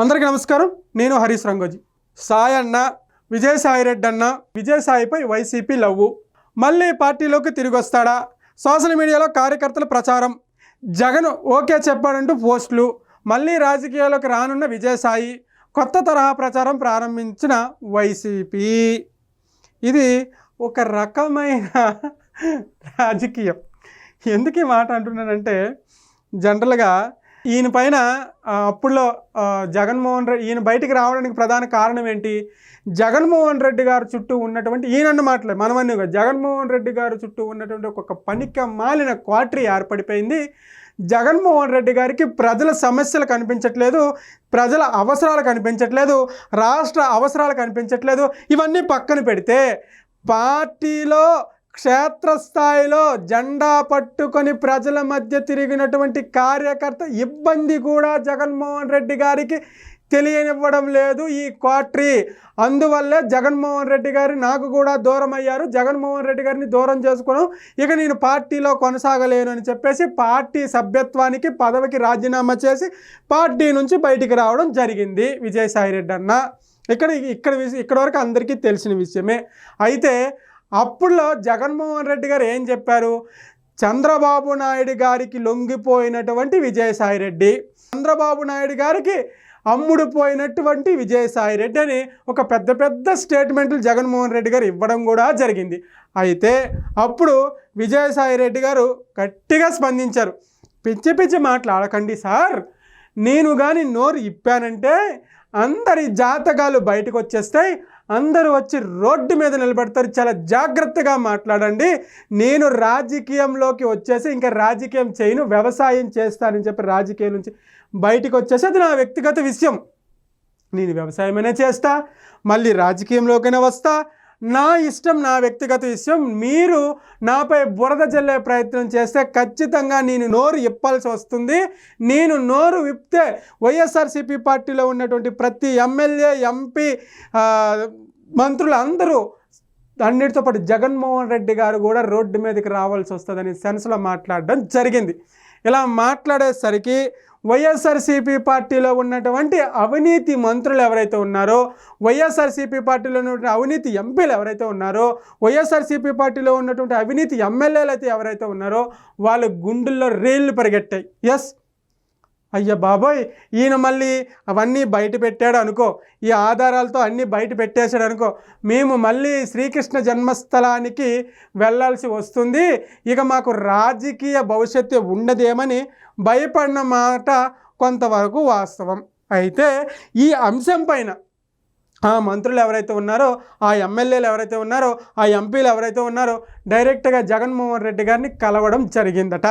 అందరికీ నమస్కారం. నేను హరీష్ రంగోజీ. సాయి అన్న విజయసాయి రెడ్డి అన్న విజయసాయిపై వైసీపీ లవ్వు. మళ్ళీ పార్టీలోకి తిరిగి వస్తాడా? సోషల్ మీడియాలో కార్యకర్తల ప్రచారం. జగన్ ఓకే చెప్పాడంటూ పోస్టులు. మళ్ళీ రాజకీయాల్లోకి రానున్న విజయసాయి కొత్త తరహా ప్రచారం ప్రారంభించిన వైసీపీ. ఇది ఒక రకమైన రాజకీయం. ఎందుకు ఈ మాట అంటున్నానంటే జనరల్గా ఈయన పైన అప్పుడులో జగన్మోహన్ రెడ్డి ఈయన బయటికి రావడానికి ప్రధాన కారణం ఏంటి? జగన్మోహన్ రెడ్డి గారు చుట్టూ ఉన్నటువంటి ఈయనన్న మాటలే మనమన్నీ జగన్మోహన్ రెడ్డి గారు చుట్టూ ఉన్నటువంటి ఒక పనిక మాలిన క్వార్టరీ ఏర్పడిపోయింది. జగన్మోహన్ రెడ్డి గారికి ప్రజల సమస్యలు కనిపించట్లేదు ప్రజల అవసరాలు కనిపించట్లేదు రాష్ట్ర అవసరాలు కనిపించట్లేదు. ఇవన్నీ పక్కన పెడితే పార్టీలో క్షేత్రస్థాయిలో జెండా పట్టుకొని ప్రజల మధ్య తిరిగినటువంటి కార్యకర్త ఇబ్బంది కూడా జగన్మోహన్ రెడ్డి గారికి తెలియనివ్వడం లేదు ఈ క్వార్టరీ. అందువల్లే జగన్మోహన్ రెడ్డి గారు నాకు కూడా దూరం అయ్యారు జగన్మోహన్ రెడ్డి గారిని దూరం చేసుకోవడం ఇక నేను పార్టీలో కొనసాగలేను అని చెప్పేసి పార్టీ సభ్యత్వానికి పదవికి రాజీనామా చేసి పార్టీ నుంచి బయటికి రావడం జరిగింది విజయసాయి రెడ్డి అన్న. ఇక్కడ ఇక్కడ ఇక్కడ వరకు అందరికీ తెలిసిన విషయమే. అయితే అప్పుల్లో జగన్మోహన్ రెడ్డి గారు ఏం చెప్పారు? చంద్రబాబు నాయుడు గారికి లొంగిపోయినటువంటి విజయసాయి రెడ్డి చంద్రబాబు నాయుడు గారికి అమ్ముడు పోయినటువంటి విజయసాయి రెడ్డి అని ఒక పెద్ద పెద్ద స్టేట్మెంట్లు జగన్మోహన్ రెడ్డి గారు ఇవ్వడం కూడా జరిగింది. అయితే అప్పుడు విజయసాయి రెడ్డి గారు గట్టిగా స్పందించారు. పిచ్చి పిచ్చి మాట్లాడకండి సార్. నేను కానీ నోరు ఇప్పానంటే అందరి జాతకాలు బయటకు వచ్చేస్తాయి అందరూ వచ్చి రోడ్డు మీద నిలబడతారు. చాలా జాగ్రత్తగా మాట్లాడండి. నేను రాజకీయంలోకి వచ్చేసి ఇంకా రాజకీయం చేయను వ్యవసాయం చేస్తానని చెప్పి రాజకీయం నుంచి బయటకు వచ్చేసి అది నా వ్యక్తిగత విషయం. నేను వ్యవసాయమైనా చేస్తా మళ్ళీ రాజకీయంలోకైనా వస్తా నా ఇష్టం నా వ్యక్తిగత విషయం మీరు నాపై బురద జల్లే ప్రయత్నం చేస్తే ఖచ్చితంగా నేను నోరు ఇప్పాల్సి వస్తుంది. నేను నోరు విప్తే వైఎస్ఆర్సీపీ పార్టీలో ఉన్నటువంటి ప్రతి ఎమ్మెల్యే ఎంపీ మంత్రులు అందరూ అన్నిటితో పాటు జగన్మోహన్ రెడ్డి గారు కూడా రోడ్డు మీదకి రావాల్సి వస్తుందని సెన్స్లో మాట్లాడడం జరిగింది. ఇలా మాట్లాడేసరికి వైఎస్ఆర్సీపీ పార్టీలో ఉన్నటువంటి అవినీతి మంత్రులు ఎవరైతే ఉన్నారో వైఎస్ఆర్సీపీ పార్టీలో ఉన్నటువంటి అవినీతి ఎంపీలు ఎవరైతే ఉన్నారో వైఎస్ఆర్సీపీ పార్టీలో ఉన్నటువంటి అవినీతి ఎమ్మెల్యేలు అయితే ఎవరైతే ఉన్నారో వాళ్ళ గుండెల్లో రేళ్ళు పరిగెట్టాయి. ఎస్ అయ్యా బాబోయ్ ఈయన మళ్ళీ అవన్నీ బయట పెట్టాడు అనుకో ఈ ఆధారాలతో అన్నీ బయట పెట్టేశాడు అనుకో మేము మళ్ళీ శ్రీకృష్ణ జన్మస్థలానికి వెళ్ళాల్సి వస్తుంది. ఇక మాకు రాజకీయ భవిష్యత్తు ఉండదేమని భయపడిన మాట కొంతవరకు వాస్తవం. అయితే ఈ అంశం పైన ఆ మంత్రులు ఎవరైతే ఉన్నారో ఆ ఎమ్మెల్యేలు ఎవరైతే ఉన్నారో ఆ ఎంపీలు ఎవరైతే ఉన్నారో డైరెక్ట్గా జగన్మోహన్ రెడ్డి గారిని కలవడం జరిగిందట.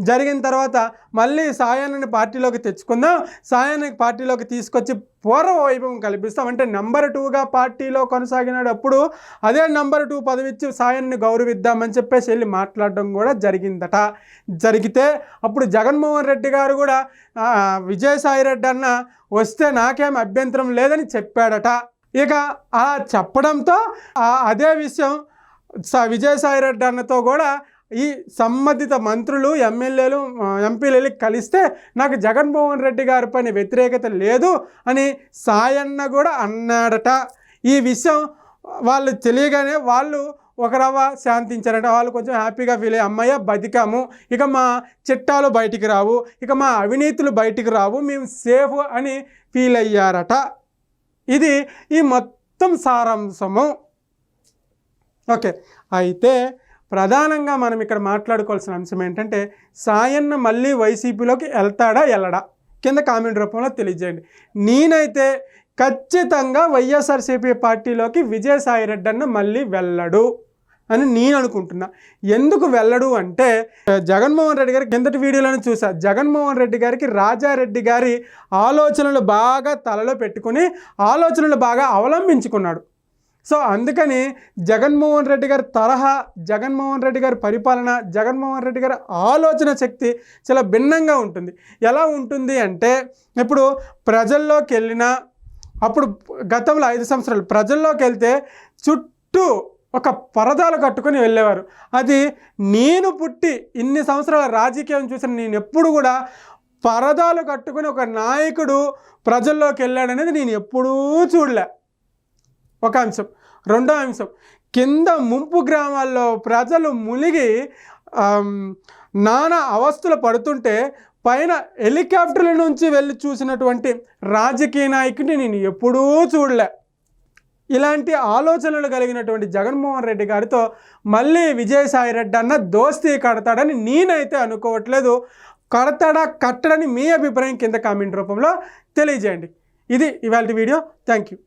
జరిగిన తర్వాత మళ్ళీ సాయాన్ని పార్టీలోకి తెచ్చుకుందాం సాయాన్ని పార్టీలోకి తీసుకొచ్చి పూర్వ వైభవం కల్పిస్తాం. అంటే నెంబర్ టూగా పార్టీలో కొనసాగినప్పుడు అదే నెంబర్ టూ పదవిచ్చి సాయాన్ని గౌరవిద్దామని చెప్పేసి వెళ్ళి మాట్లాడడం కూడా జరిగిందట. జరిగితే అప్పుడు జగన్మోహన్ రెడ్డి గారు కూడా విజయసాయి రెడ్డి అన్న వస్తే నాకేం అభ్యంతరం లేదని చెప్పాడట. ఇక ఆ చెప్పడంతో అదే విషయం స విజయసాయి రెడ్డి అన్నతో కూడా ఈ సంబంధిత మంత్రులు ఎమ్మెల్యేలు ఎంపీలు కలిస్తే నాకు జగన్మోహన్ రెడ్డి గారి పైన వ్యతిరేకత లేదు అని సాయన్న కూడా అన్నాడట. ఈ విషయం వాళ్ళు తెలియగానే వాళ్ళు ఒకరవ్వ శాంతించారంట శాంతించారట. వాళ్ళు కొంచెం హ్యాపీగా ఫీల్ అయ్యి అమ్మయ్య బతికాము. ఇక మా చిట్టాలు బయటికి రావు. ఇక మా అవినీతులు బయటికి రావు. మేము సేఫ్ అని ఫీల్ అయ్యారట. ఇది ఈ మొత్తం సారాంశము. ఓకే. అయితే ప్రధానంగా మనం ఇక్కడ మాట్లాడుకోవాల్సిన అంశం ఏంటంటే సాయన్న మళ్ళీ వైసీపీలోకి వెళ్తాడా వెళ్ళడా? కింద కామెంట్ రూపంలో తెలియజేయండి. నేనైతే ఖచ్చితంగా వైఎస్ఆర్సీపీ పార్టీలోకి విజయసాయిరెడ్డి అన్న మళ్ళీ వెళ్ళడు అని నేను అనుకుంటున్నా. ఎందుకు వెళ్ళడు అంటే జగన్మోహన్ రెడ్డి గారి కిందటి వీడియోలను చూసా. జగన్మోహన్ రెడ్డి గారికి రాజారెడ్డి గారి ఆలోచనలు బాగా తలలో పెట్టుకుని ఆలోచనలు బాగా అవలంబించుకున్నాడు. సో అందుకని జగన్మోహన్ రెడ్డి గారి తరహా జగన్మోహన్ రెడ్డి గారి పరిపాలన జగన్మోహన్ రెడ్డి గారి ఆలోచన శక్తి చాలా భిన్నంగా ఉంటుంది. ఎలా ఉంటుంది అంటే ఇప్పుడు ప్రజల్లోకి వెళ్ళిన అప్పుడు గతంలో ఐదు సంవత్సరాలు ప్రజల్లోకి వెళ్తే చుట్టూ ఒక పరదాలు కట్టుకొని వెళ్ళేవారు. అది నేను పుట్టి ఇన్ని సంవత్సరాల రాజకీయం చూసిన నేను ఎప్పుడు కూడా పరదాలు కట్టుకుని ఒక నాయకుడు ప్రజల్లోకి వెళ్ళాడనేది నేను ఎప్పుడూ చూడలే. ఒక అంశం. రెండో అంశం. కింద ముంపు గ్రామాల్లో ప్రజలు మునిగి నానా అవస్థలు పడుతుంటే పైన హెలికాప్టర్ల నుంచి వెళ్ళి చూసినటువంటి రాజకీయ నాయకుడిని నేను ఎప్పుడూ చూడలే. ఇలాంటి ఆలోచనలు కలిగినటువంటి జగన్మోహన్ రెడ్డి గారితో మళ్ళీ విజయసాయి రెడ్డి అన్న దోస్తీ కడతాడని నేనైతే అనుకోవట్లేదు. కడతాడా కట్టడని మీ అభిప్రాయం కింద కామెంట్ రూపంలో తెలియజేయండి. ఇది ఇవాళ వీడియో. Thank you